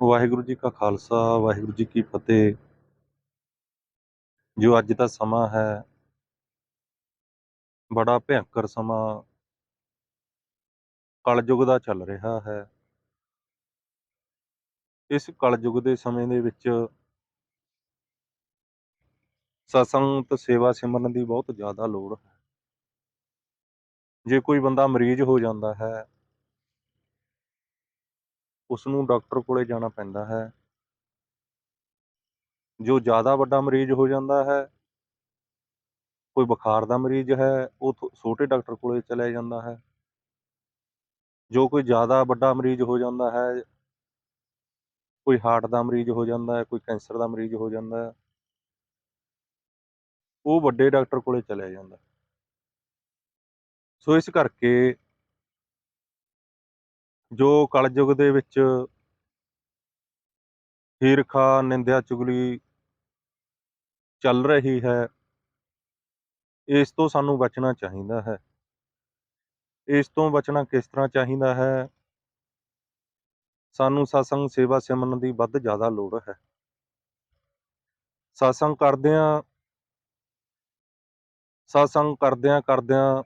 ਵਾਹਿਗੁਰੂ ਜੀ ਕਾ ਖਾਲਸਾ, ਵਾਹਿਗੁਰੂ ਜੀ ਕੀ ਫਤਿਹ। ਜੋ ਅੱਜ ਦਾ ਸਮਾਂ ਹੈ, ਬੜਾ ਭਿਅੰਕਰ ਸਮਾਂ ਕਲਯੁਗ ਦਾ ਚੱਲ ਰਿਹਾ ਹੈ। ਇਸ ਕਲਯੁਗ ਦੇ ਸਮੇਂ ਦੇ ਵਿੱਚ ਸਤਸੰਗ ਤੇ ਸੇਵਾ ਸਿਮਰਨ ਦੀ ਬਹੁਤ ਜ਼ਿਆਦਾ ਲੋੜ ਹੈ। ਜੇ ਕੋਈ ਬੰਦਾ ਮਰੀਜ਼ ਹੋ ਜਾਂਦਾ ਹੈ ਉਸ ਨੂੰ ਡਾਕਟਰ ਕੋਲੇ ਜਾਣਾ ਪੈਂਦਾ ਹੈ। ਜੋ ਜ਼ਿਆਦਾ ਵੱਡਾ ਮਰੀਜ਼ ਹੋ ਜਾਂਦਾ ਹੈ, ਕੋਈ ਬੁਖਾਰ ਦਾ ਮਰੀਜ਼ ਹੈ, ਉਹ ਥੋ- ਛੋਟੇ ਡਾਕਟਰ ਕੋਲੇ ਚਲਿਆ ਜਾਂਦਾ ਹੈ। ਜੋ ਕੋਈ ਜ਼ਿਆਦਾ ਵੱਡਾ ਮਰੀਜ਼ ਹੋ ਜਾਂਦਾ ਹੈ, ਕੋਈ ਹਾਰਟ ਦਾ ਮਰੀਜ਼ ਹੋ ਜਾਂਦਾ ਹੈ, ਕੋਈ ਕੈਂਸਰ ਦਾ ਮਰੀਜ਼ ਹੋ ਜਾਂਦਾ ਹੈ, ਉਹ ਵੱਡੇ ਡਾਕਟਰ ਕੋਲੇ ਚਲਿਆ ਜਾਂਦਾ ਸੋ ਇਸ ਕਰਕੇ ਜੋ ਕਲਯੁਗ ਦੇ ਵਿੱਚ ਹੀਰਖਾ, ਨਿੰਦਿਆ, ਚੁਗਲੀ ਚੱਲ ਰਹੀ ਹੈ, ਇਸ ਤੋਂ ਸਾਨੂੰ ਬਚਣਾ ਚਾਹੀਦਾ ਹੈ। ਇਸ ਤੋਂ ਬਚਣਾ ਕਿਸ ਤਰ੍ਹਾਂ ਚਾਹੀਦਾ ਹੈ? ਸਾਨੂੰ ਸਤਸੰਗ ਸੇਵਾ ਸਿਮਰਨ ਦੀ ਵੱਧ ਜ਼ਿਆਦਾ ਲੋੜ ਹੈ। ਸਤਸੰਗ ਕਰਦਿਆਂ ਸਤਸੰਗ ਕਰਦਿਆਂ ਕਰਦਿਆਂ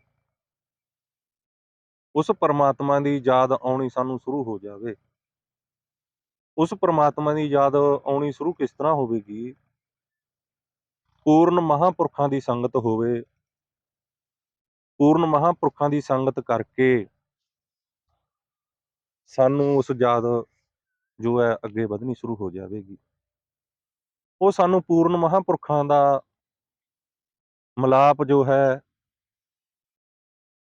ਉਸ ਪਰਮਾਤਮਾ ਦੀ ਯਾਦ ਆਉਣੀ ਸਾਨੂੰ ਸ਼ੁਰੂ ਹੋ ਜਾਵੇ। ਉਸ ਪਰਮਾਤਮਾ ਦੀ ਯਾਦ ਆਉਣੀ ਸ਼ੁਰੂ ਕਿਸ ਤਰ੍ਹਾਂ ਹੋਵੇਗੀ? ਪੂਰਨ ਮਹਾਂਪੁਰਖਾਂ ਦੀ ਸੰਗਤ ਹੋਵੇ। ਪੂਰਨ ਮਹਾਂਪੁਰਖਾਂ ਦੀ ਸੰਗਤ ਕਰਕੇ ਸਾਨੂੰ ਉਸ ਯਾਦ ਜੋ ਹੈ ਅੱਗੇ ਵਧਣੀ ਸ਼ੁਰੂ ਹੋ ਜਾਵੇਗੀ। ਉਹ ਸਾਨੂੰ ਪੂਰਨ ਮਹਾਂਪੁਰਖਾਂ ਦਾ ਮਲਾਪ ਜੋ ਹੈ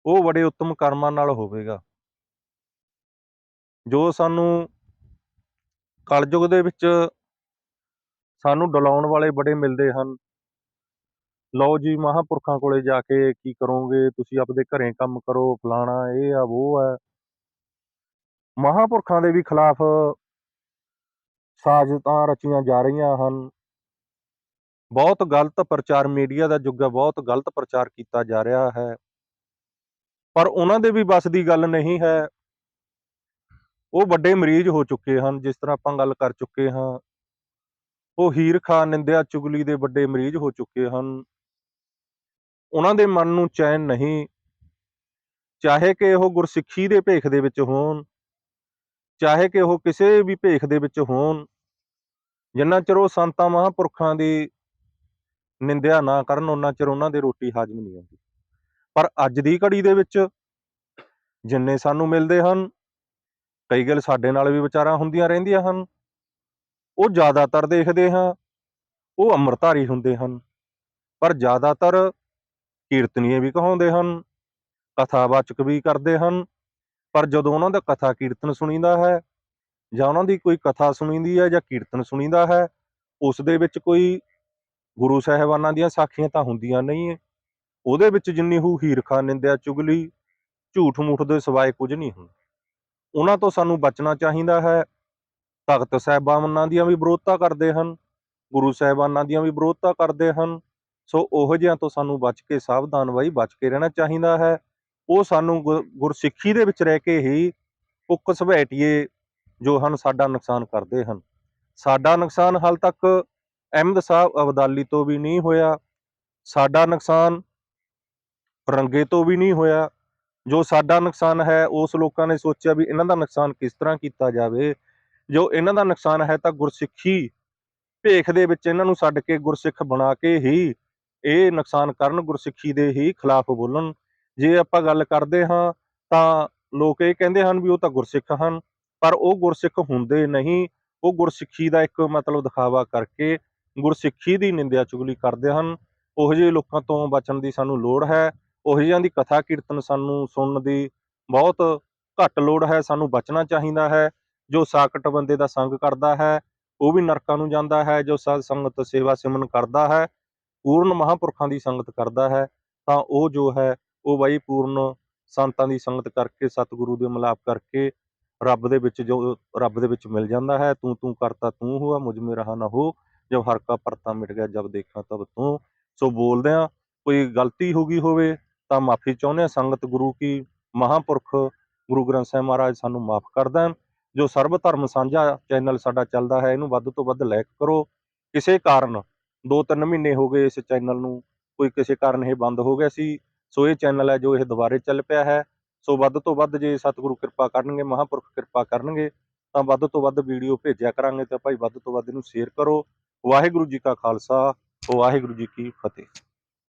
ਉਹ ਬੜੇ ਉੱਤਮ ਕਰਮਾਂ ਨਾਲ ਹੋਵੇਗਾ। ਜੋ ਸਾਨੂੰ ਕਲਯੁਗ ਦੇ ਵਿੱਚ ਸਾਨੂੰ ਡਲਾਉਣ ਵਾਲੇ ਬੜੇ ਮਿਲਦੇ ਹਨ, ਲਓ ਜੀ ਮਹਾਂਪੁਰਖਾਂ ਕੋਲੇ ਜਾ ਕੇ ਕੀ ਕਰੋਗੇ, ਤੁਸੀਂ ਆਪਦੇ ਘਰੇ ਕੰਮ ਕਰੋ, ਫਲਾਣਾ ਇਹ ਆ, ਉਹ ਹੈ ਮਹਾਂਪੁਰਖਾਂ ਦੇ ਵੀ ਖਿਲਾਫ ਸਾਜ਼ਤਾਂ ਰਚੀਆਂ ਜਾ ਰਹੀਆਂ ਹਨ। ਬਹੁਤ ਗਲਤ ਪ੍ਰਚਾਰ ਮੀਡੀਆ ਦਾ ਯੁੱਗ ਹੈ, ਬਹੁਤ ਗਲਤ ਪ੍ਰਚਾਰ ਕੀਤਾ ਜਾ ਰਿਹਾ ਹੈ। ਪਰ ਉਹਨਾਂ ਦੇ ਵੀ ਬਸ ਦੀ ਗੱਲ ਨਹੀਂ ਹੈ। ਉਹ ਵੱਡੇ ਮਰੀਜ਼ ਹੋ ਚੁੱਕੇ ਹਨ, ਜਿਸ ਤਰ੍ਹਾਂ ਆਪਾਂ ਗੱਲ ਕਰ ਚੁੱਕੇ ਹਾਂ। ਉਹ ਹੀਰਖਾ ਨਿੰਦਿਆ ਚੁਗਲੀ ਦੇ ਵੱਡੇ ਮਰੀਜ਼ ਹੋ ਚੁੱਕੇ ਹਨ। ਉਹਨਾਂ ਦੇ ਮਨ ਨੂੰ ਚੈਨ ਨਹੀਂ। ਚਾਹੇ ਕਿ ਉਹ ਗੁਰਸਿੱਖੀ ਦੇ ਭੇਖ ਦੇ ਵਿੱਚ ਹੋਣ, ਚਾਹੇ ਕਿ ਉਹ ਕਿਸੇ ਵੀ ਭੇਖ ਦੇ ਵਿੱਚ ਹੋਣ, ਜਿੰਨਾ ਚਿਰ ਉਹ ਸੰਤਾਂ ਮਹਾਂਪੁਰਖਾਂ ਦੀ ਨਿੰਦਿਆ ਨਾ ਕਰਨ ਉਹਨਾਂ ਚਿਰ ਉਹਨਾਂ ਦੇ ਰੋਟੀ ਹਾਜ਼ਮ ਨਹੀਂ ਆਉਂਦੀ ਪਰ ਅੱਜ ਦੀ ਘੜੀ ਦੇ ਵਿੱਚ ਜਿੰਨੇ ਸਾਨੂੰ ਮਿਲਦੇ ਹਨ, ਕਈ ਗੱਲ ਸਾਡੇ ਨਾਲ ਵੀ ਵਿਚਾਰਾਂ ਹੁੰਦੀਆਂ ਰਹਿੰਦੀਆਂ ਹਨ। ਉਹ ਜ਼ਿਆਦਾਤਰ ਦੇਖਦੇ ਹਾਂ, ਉਹ ਅੰਮ੍ਰਿਤਧਾਰੀ ਹੁੰਦੇ ਹਨ। ਪਰ ਜ਼ਿਆਦਾਤਰ ਕੀਰਤਨੀਏ ਵੀ ਕਹਾਉਂਦੇ ਹਨ ਕਥਾਵਾਚਕ ਵੀ ਕਰਦੇ ਹਨ। ਪਰ ਜਦੋਂ ਉਹਨਾਂ ਦਾ ਕਥਾ ਕੀਰਤਨ ਸੁਣੀਦਾ ਹੈ ਜਾਂ ਉਹਨਾਂ ਦੀ ਕੋਈ ਕਥਾ ਸੁਣੀਦੀ ਹੈ ਜਾਂ ਕੀਰਤਨ ਸੁਣੀਦਾ ਹੈ, ਉਸ ਦੇ ਵਿੱਚ ਕੋਈ ਗੁਰੂ ਸਾਹਿਬਾਨਾਂ ਦੀਆਂ ਸਾਖੀਆਂ ਤਾਂ ਹੁੰਦੀਆਂ ਨਹੀਂ ਹੈ। ਉਹਦੇ ਵਿੱਚ ਜਿੰਨੀ ਹੂ ਹੀਰਖਾ, ਨਿੰਦਿਆ, ਚੁਗਲੀ, ਝੂਠ ਮੂਠ ਦੇ ਸਿਵਾਏ ਕੁਝ ਨਹੀਂ ਹੁੰਦਾ। ਉਹਨਾਂ ਤੋਂ ਸਾਨੂੰ ਬਚਣਾ ਚਾਹੀਦਾ ਹੈ। ਭਗਤ ਸਾਹਿਬਾਨਾਂ ਦੀਆਂ ਵੀ ਵਿਰੋਧਤਾ ਕਰਦੇ ਹਨ, ਗੁਰੂ ਸਾਹਿਬਾਨਾਂ ਦੀਆਂ ਵੀ ਵਿਰੋਧਤਾ ਕਰਦੇ ਹਨ। ਸੋ ਉਹ ਜਿਹਿਆਂ ਤੋਂ ਸਾਨੂੰ ਬਚ ਕੇ, ਸਾਵਧਾਨ ਵਈ ਬਚ ਕੇ ਰਹਿਣਾ ਚਾਹੀਦਾ ਹੈ। ਉਹ ਸਾਨੂੰ ਗੁਰ- ਗੁਰਸਿੱਖੀ ਦੇ ਵਿੱਚ ਰਹਿ ਕੇ ਹੀ ਉਕ ਸਭੈਟੀਏ ਜੋ ਹਨ ਸਾਡਾ ਨੁਕਸਾਨ ਕਰਦੇ ਹਨ। ਸਾਡਾ ਨੁਕਸਾਨ ਹਾਲ ਤੱਕ ਅਹਿਮਦ ਸਾਹਿਬ ਅਬਦਾਲੀ ਤੋਂ ਵੀ ਨਹੀਂ ਹੋਇਆ। ਸਾਡਾ ਨੁਕਸਾਨ ਰੰਗੇ ਤੋਂ ਵੀ ਨਹੀਂ ਹੋਇਆ। ਜੋ ਸਾਡਾ ਨੁਕਸਾਨ ਹੈ, ਉਸ ਲੋਕਾਂ ਨੇ ਸੋਚਿਆ ਵੀ ਇਹਨਾਂ ਦਾ ਨੁਕਸਾਨ ਕਿਸ ਤਰ੍ਹਾਂ ਕੀਤਾ ਜਾਵੇ। ਜੋ ਇਹਨਾਂ ਦਾ ਨੁਕਸਾਨ ਹੈ ਤਾਂ ਗੁਰਸਿੱਖੀ ਭੇਖ ਦੇ ਵਿੱਚ ਇਹਨਾਂ ਨੂੰ ਛੱਡ ਕੇ ਗੁਰਸਿੱਖ ਬਣਾ ਕੇ ਹੀ ਇਹ ਨੁਕਸਾਨ ਕਰਨ, ਗੁਰਸਿੱਖੀ ਦੇ ਹੀ ਖਿਲਾਫ ਬੋਲਣ। ਜੇ ਆਪਾਂ ਗੱਲ ਕਰਦੇ ਹਾਂ, ਤਾਂ ਲੋਕ ਇਹ ਕਹਿੰਦੇ ਹਨ ਵੀ ਉਹ ਤਾਂ ਗੁਰਸਿੱਖ ਹਨ, ਪਰ ਉਹ ਗੁਰਸਿੱਖ ਹੁੰਦੇ ਨਹੀਂ। ਉਹ ਗੁਰਸਿੱਖੀ ਦਾ ਇੱਕ ਮਤਲਬ ਦਿਖਾਵਾ ਕਰਕੇ ਗੁਰਸਿੱਖੀ ਦੀ ਨਿੰਦਿਆ ਚੁਗਲੀ ਕਰਦੇ ਹਨ। ਉਹ ਜਿਹੇ ਲੋਕਾਂ ਤੋਂ ਬਚਣ ਦੀ ਸਾਨੂੰ ਲੋੜ ਹੈ। ਉਹੋ ਜਿਹਿਆਂ ਦੀ ਕਥਾ ਕੀਰਤਨ ਸਾਨੂੰ ਸੁਣਨ ਦੀ ਬਹੁਤ ਘੱਟ ਲੋੜ ਹੈ, ਸਾਨੂੰ ਬਚਣਾ ਚਾਹੀਦਾ ਹੈ, ਜੋ ਸਾਕਟ ਬੰਦੇ ਦਾ ਸੰਗ ਕਰਦਾ ਹੈ, ਉਹ ਵੀ ਨਰਕਾਂ ਨੂੰ ਜਾਂਦਾ ਹੈ, ਜੋ ਸਤ ਸੰਗਤ ਸੇਵਾ ਸਿਮਨ ਕਰਦਾ ਹੈ, ਪੂਰਨ ਮਹਾਂਪੁਰਖਾਂ ਦੀ ਸੰਗਤ ਕਰਦਾ ਹੈ, ਤਾਂ ਉਹ ਜੋ ਹੈ, ਉਹ ਬਾਈ ਪੂਰਨ ਸੰਤਾਂ ਦੀ ਸੰਗਤ ਕਰਕੇ, ਸਤਿਗੁਰੂ ਦੇ ਮਿਲਾਪ ਕਰਕੇ, ਰੱਬ ਦੇ ਵਿੱਚ ਜੋ ਰੱਬ ਦੇ ਵਿੱਚ ਮਿਲ ਜਾਂਦਾ ਹੈ, ਤੂੰ ਤੂੰ ਕਰਤਾ ਤੂੰ ਹੁਆ, ਮੁਝ ਮੇ ਰਹਾ ਨਾ ਹੋ, ਜਬ ਹਰ ਕਾ ਪਰਤਾ ਮਿਟ ਗਿਆ, ਜਬ ਦੇਖਾਂ ਤਬ ਤੂੰ, ਸੋ ਬੋਲਦੇ ਆ ਕੋਈ ਗਲਤੀ ਹੋ ਗਈ ਹੋਵੇ ਤਾਂ ਮਾਫੀ ਚਾਹੁੰਦੇ ਹਾਂ। ਸੰਗਤ ਗੁਰੂ ਕੀ ਮਹਾਂਪੁਰਖ ਗੁਰੂ ਗ੍ਰੰਥ ਸਾਹਿਬ ਮਹਾਰਾਜ ਸਾਨੂੰ ਮਾਫ ਕਰ ਦੇਣ। ਜੋ ਸਰਬ ਧਰਮ ਸਾਂਝਾ ਚੈਨਲ ਸਾਡਾ ਚੱਲਦਾ ਹੈ, ਇਹਨੂੰ ਵੱਧ ਤੋਂ ਵੱਧ ਲਾਈਕ ਕਰੋ। ਕਿਸੇ ਕਾਰਨ 2-3 ਮਹੀਨੇ ਹੋ ਗਏ ਇਸ ਚੈਨਲ ਨੂੰ, ਕੋਈ ਕਿਸੇ ਕਾਰਨ ਇਹ ਬੰਦ ਹੋ ਗਿਆ ਸੀ। ਸੋ ਇਹ ਚੈਨਲ ਹੈ ਜੋ ਇਹ ਦੁਬਾਰੇ ਚੱਲ ਪਿਆ ਹੈ। ਸੋ ਵੱਧ ਤੋਂ ਵੱਧ ਜੇ ਸਤਿਗੁਰੂ ਕਿਰਪਾ ਕਰਨਗੇ, ਮਹਾਂਪੁਰਖ ਕਿਰਪਾ ਕਰਨਗੇ, ਤਾਂ ਵੱਧ ਤੋਂ ਵੱਧ ਵੀਡੀਓ ਭੇਜਿਆ ਕਰਾਂਗੇ ਤੇ ਭਾਈ ਵੱਧ ਤੋਂ ਵੱਧ ਇਹਨੂੰ ਸ਼ੇਅਰ ਕਰੋ। ਵਾਹਿਗੁਰੂ ਜੀ ਕਾ ਖਾਲਸਾ, ਵਾਹਿਗੁਰੂ ਜੀ ਕੀ ਫਤਿਹ।